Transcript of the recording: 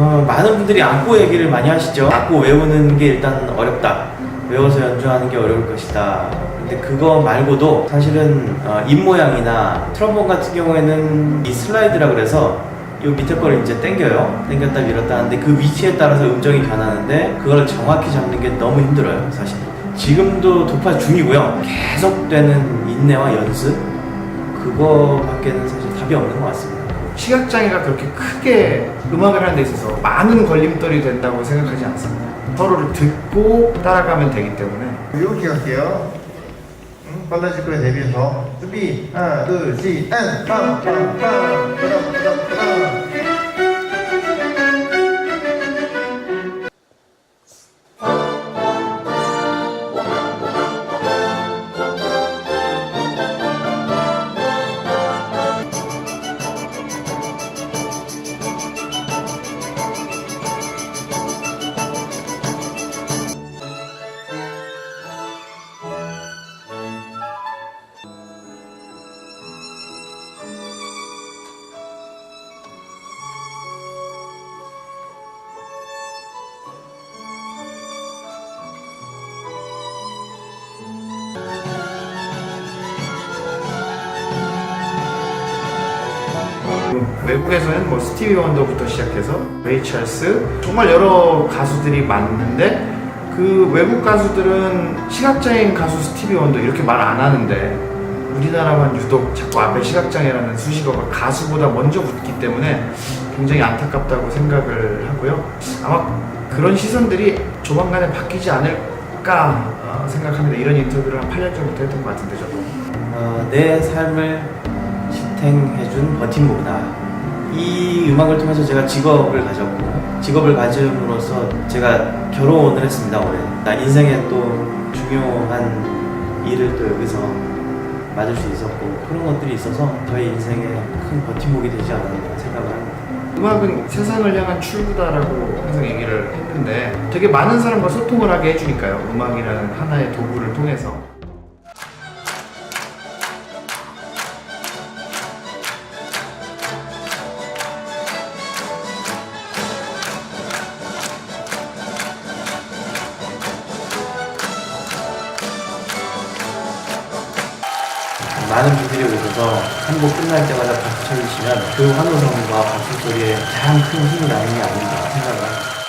많은 분들이 악보 얘기를 많이 하시죠. 악보 외우는 게 일단 어렵다. 외워서 연주하는 게 어려울 것이다. 근데 그거 말고도 사실은 어, 입 모양이나 트럼본 같은 경우에는 이 슬라이드라 그래서 이 밑에 거를 이제 당겨요. 당겼다 밀었다 하는데 그 위치에 따라서 음정이 변하는데 그걸 정확히 잡는 게 너무 힘들어요, 사실. 지금도 도파 중이고요. 계속되는 인내와 연습 그거밖에는 사실 답이 없는 것 같습니다. 시각장애가 그렇게 크게 음악을 하는 데 있어서 많은 걸림돌이 된다고 생각하지 않습니다. 서로를 듣고 따라가면 되기 때문에 이렇게 갈게요. 응? 빨라질 거에 대비해서 준비 하나 둘셋 안! 빰빰 외국에서는 뭐 스티비 원더부터 시작해서 레이 찰스 정말 여러 가수들이 많은데 그 외국 가수들은 시각장애인 가수 스티비 원더 이렇게 말 안 하는데 우리나라만 유독 자꾸 앞에 시각장애라는 수식어가 가수보다 먼저 붙기 때문에 굉장히 안타깝다고 생각을 하고요. 아마 그런 시선들이 조만간에 바뀌지 않을까 어, 생각합니다. 이런 인터뷰를 한 8년 전부터 했던 것 같은데 저도. 어, 내 삶을 지탱해준 버팀목이다. 이 음악을 통해서 제가 직업을 가졌고 직업을 가짐으로써 제가 결혼을 했습니다 올해. 나 인생에 또 중요한 일을 또 여기서 맞을 수 있었고 그런 것들이 있어서 저희 인생에 큰 버팀목이 되지 않았나 생각을 합니다. 음악은 세상을 향한 출구다라고 항상 얘기를 했는데 되게 많은 사람과 소통을 하게 해주니까요. 음악이라는 하나의 도구를 통해서. 많은 분들이 오셔서 한 곡 끝날 때마다 박수 쳐주시면 그 환호성과 박수 소리에 가장 큰 힘이 나는 게 아닌가 생각을 합니다.